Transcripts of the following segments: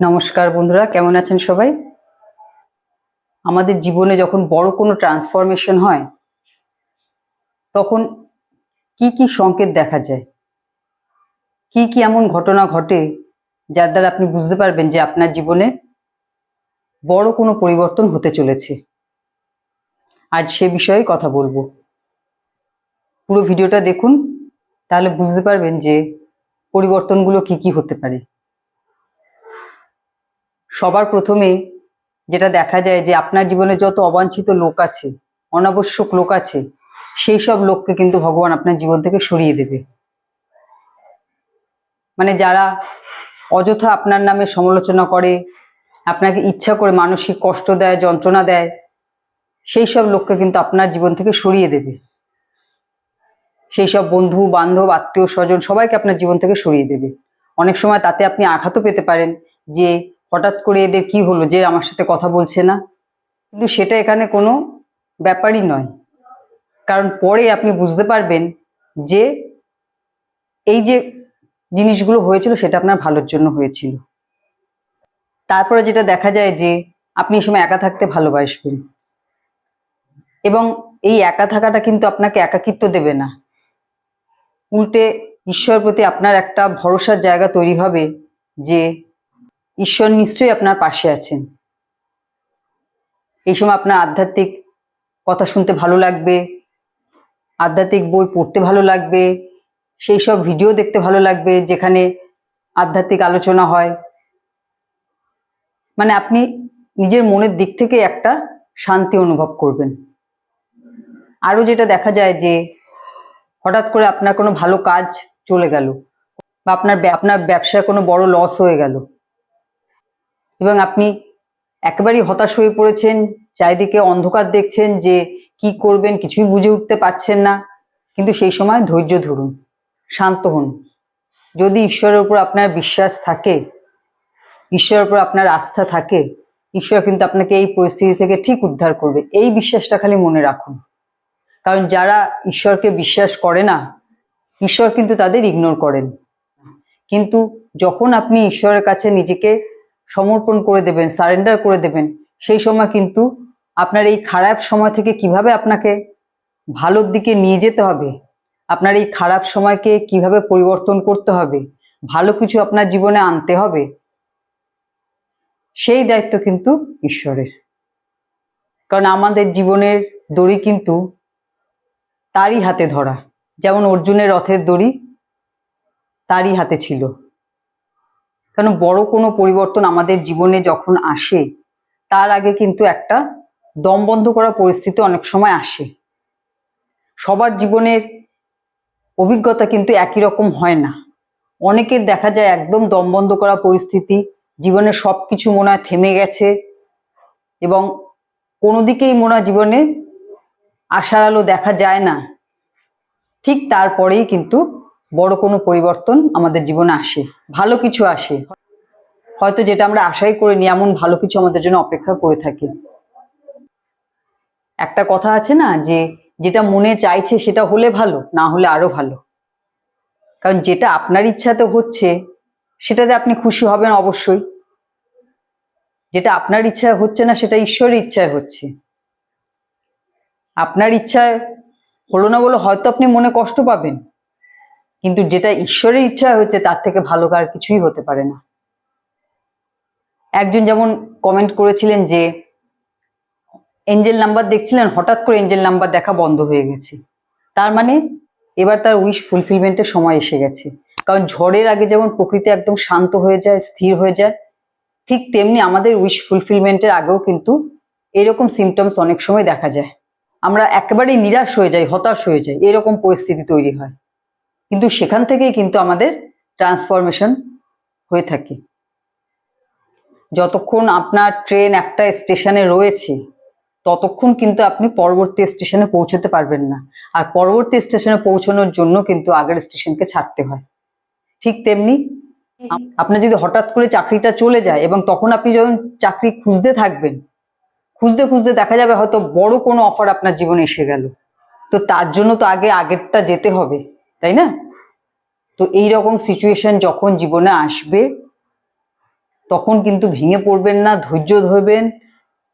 নমস্কার বন্ধুরা, কেমন আছেন সবাই? আমাদের জীবনে যখন বড় কোনো ট্রান্সফরমেশন হয়, তখন কি কি সংকেত দেখা যায়? কি কি এমন ঘটনা ঘটে যার দ্বারা আপনি বুঝতে পারবেন যে আপনার জীবনে বড় কোনো পরিবর্তন হতে চলেছে? আজ সে বিষয়ে কথা বলব। পুরো ভিডিওটা দেখুন, তাহলে বুঝতে পারবেন যে পরিবর্তনগুলো কি কি হতে পারে। সবার প্রথমে যেটা দেখা যায় যে আপনার জীবনে যত অবাঞ্ছিত লোক আছে, অনাবশ্যক লোক আছে, সেই সব লোককে কিন্তু ভগবান আপনার জীবন থেকে সরিয়ে দেবে। মানে যারা অযথা আপনার নামে সমালোচনা করে, আপনাকে ইচ্ছা করে মানসিক কষ্ট দেয়, যন্ত্রণা দেয়, সেই সব লোককে কিন্তু আপনার জীবন থেকে সরিয়ে দেবে। সেই সব বন্ধু, বান্ধব, আত্মীয় স্বজন সবাইকে আপনার জীবন থেকে সরিয়ে দেবে। অনেক সময় তাতে আপনি আঘাতও পেতে পারেন যে হঠাৎ করে এদের কি হলো যে আমার সাথে কথা বলছে না? কিন্তু সেটা এখানে কোনো ব্যাপারই নয়। কারণ পরে আপনি বুঝতে পারবেন যে এই যে জিনিসগুলো হয়েছিল সেটা আপনার ভালোর জন্য হয়েছিল। তারপরে যেটা দেখা যায় যে আপনি এই সময় একা থাকতে ভালোবাসবেন। এবং এই একা থাকাটা কিন্তু আপনাকে একাকিত্ব দেবে না। উল্টে ঈশ্বর প্রতি আপনার একটা ভরসার জায়গা তৈরি হবে যে ঈশ্বর নিশ্চয়ই আপনার পাশে আছেন। এই সময় আপনার আধ্যাত্মিক কথা শুনতে ভালো লাগবে, আধ্যাত্মিক বই পড়তে ভালো লাগবে, সেই সব ভিডিও দেখতে ভালো লাগবে যেখানে আধ্যাত্মিক আলোচনা হয়। মানে আপনি নিজের মনের দিক থেকে একটা শান্তি অনুভব করবেন। আরও যেটা দেখা যায় যে হঠাৎ করে আপনার কোনো ভালো কাজ চলে গেল, বা আপনার আপনার ব্যবসায় কোনো বড় লস হয়ে গেল। এবং আপনি একেবারেই হতাশ হয়ে পড়েছেন, চারিদিকে অন্ধকার দেখছেন যে কি করবেন, কিছুই বুঝে উঠতে পারছেন না। কিন্তু সেই সময় ধৈর্য ধরুন, শান্ত হন। যদি ঈশ্বরের উপর আপনার বিশ্বাস থাকে, ঈশ্বরের উপর আপনার আস্থা থাকে, ঈশ্বর কিন্তু আপনাকে এই পরিস্থিতি থেকে ঠিক উদ্ধার করবে। এই বিশ্বাসটা খালি মনে রাখুন। কারণ যারা ঈশ্বরকে বিশ্বাস করে না, ঈশ্বর কিন্তু তাদের ইগনোর করেন। কিন্তু যখন আপনি ঈশ্বরের কাছে নিজেকে সমর্পণ করে দেবেন সারেন্ডার করে দেবেন, সেই সময় কিন্তু আপনার এই খারাপ সময় থেকে কীভাবে আপনাকে ভালোর দিকে নিয়ে যেতে হবে, আপনার এই খারাপ সময়কে কীভাবে পরিবর্তন করতে হবে, ভালো কিছু আপনার জীবনে আনতে হবে, সেই দায়িত্ব কিন্তু ঈশ্বরের। কারণ আমাদের জীবনের দড়ি কিন্তু তারই হাতে ধরা, যেমন অর্জুনের রথের দড়ি তারই হাতে ছিল। কারণ বড় কোনো পরিবর্তন আমাদের জীবনে যখন আসে, তার আগে কিন্তু একটা দম বন্ধ করা পরিস্থিতি অনেক সময় আসে। সবার জীবনের অভিজ্ঞতা কিন্তু একই রকম হয় না। অনেকের দেখা যায় একদম দম বন্ধ করা পরিস্থিতি জীবনে সব কিছু মনে হয় থেমে গেছে এবং কোনো দিকেই মনে হয় জীবনে আশার আলো দেখা যায় না। ঠিক তারপরেই কিন্তু বড় কোনো পরিবর্তন আমাদের জীবনে আসে, ভালো কিছু আসে। হয়তো যেটা আমরা আশাই করিনি, এমন ভালো কিছু আমাদের জন্য অপেক্ষা করে থাকে। একটা কথা আছে না যে, যেটা মনে চাইছে সেটা হলে ভালো, না হলে আরও ভালো। কারণ যেটা আপনার ইচ্ছাতে হচ্ছে, সেটাতে আপনি খুশি হবেন অবশ্যই। যেটা আপনার ইচ্ছায় হচ্ছে না, সেটা ঈশ্বরের ইচ্ছায় হচ্ছে। আপনার ইচ্ছায় হলো না বলে হয়তো আপনি মনে কষ্ট পাবেন। কিন্তু যেটা ঈশ্বরের ইচ্ছা হচ্ছে, তার থেকে ভালো কার কিছুই হতে পারে না। একজন যেমন কমেন্ট করেছিলেন যে এঞ্জেল নাম্বার দেখছিলেন, হঠাৎ করে এঞ্জেল নাম্বার দেখা বন্ধ হয়ে গেছে। তার মানে এবার তার উইশ ফুলফিলমেন্টের সময় এসে গেছে। কারণ ঝড়ের আগে যেমন প্রকৃতি একদম শান্ত হয়ে যায়, স্থির হয়ে যায়, ঠিক তেমনি আমাদের উইশ ফুলফিলমেন্টের আগেও কিন্তু এরকম সিমটমস অনেক সময় দেখা যায়। আমরা একেবারেই নিরাশ হয়ে যাই, হতাশ হয়ে যাই, এরকম পরিস্থিতি তৈরি হয়। কিন্তু সেখান থেকেই কিন্তু আমাদের ট্রান্সফরমেশন হয়ে থাকে। যতক্ষণ আপনার ট্রেন একটা স্টেশনে রয়েছে, ততক্ষণ কিন্তু আপনি পরবর্তী স্টেশনে পৌঁছতে পারবেন না। আর পরবর্তী স্টেশনে পৌঁছানোর জন্য কিন্তু আগের স্টেশনকে ছাড়তে হয়। ঠিক তেমনি আপ- আপনার যদি হঠাৎ করে চাকরিটা চলে যায় এবং তখন আপনি যখন চাকরি খুঁজতে থাকবেন, খুঁজতে খুঁজতে দেখা যাবে হয়তো বড় কোনো অফার আপনার জীবনে এসে গেল। তো তার জন্য তো আগে আগেরটা যেতে হবে। তাই না? তো এই রকম সিচুয়েশন যখন জীবনে আসবে, তখন কিন্তু ভেঙে পড়বেন না, ধৈর্য ধরবেন,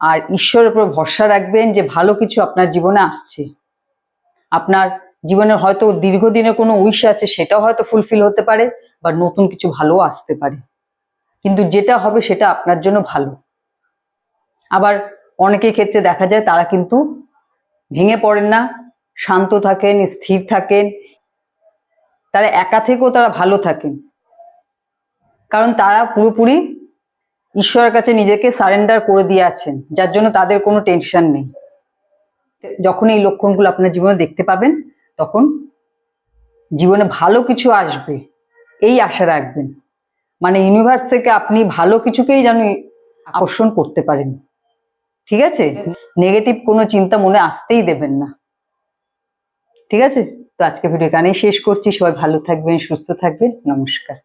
আর ঈশ্বরের উপর ভরসা রাখবেন যে ভালো কিছু আপনার জীবনে আসছে। আপনার জীবনে হয়তো দীর্ঘদিনের কোনো উইশ আছে, সেটাও হয়তো ফুলফিল হতে পারে, বা নতুন কিছু ভালো আসতে পারে। কিন্তু যেটা হবে সেটা আপনার জন্য ভালো। আবার অনেকের ক্ষেত্রে দেখা যায়, তারা কিন্তু ভেঙে পড়েন না, শান্ত থাকেন, স্থির থাকেন তারা একা থেকেও তারা ভালো থাকেন। কারণ তারা পুরোপুরি ঈশ্বরের কাছে নিজেকে সারেন্ডার করে দিয়ে আছেন যার জন্য তাদের কোনো টেনশন নেই। যখন এই লক্ষণগুলো আপনার জীবনে দেখতে পাবেন তখন জীবনে ভালো কিছু আসবে এই আশা রাখবেন। মানে ইউনিভার্স থেকে আপনি ভালো কিছুকেই যেন আকর্ষণ করতে পারেন। ঠিক আছে? নেগেটিভ কোনো চিন্তা মনে আসতেই দেবেন না। ঠিক আছে? তো আজকে ভিডিও এখানেই শেষ করছি। সবাই ভালো থাকবেন সুস্থ থাকবেন। নমস্কার।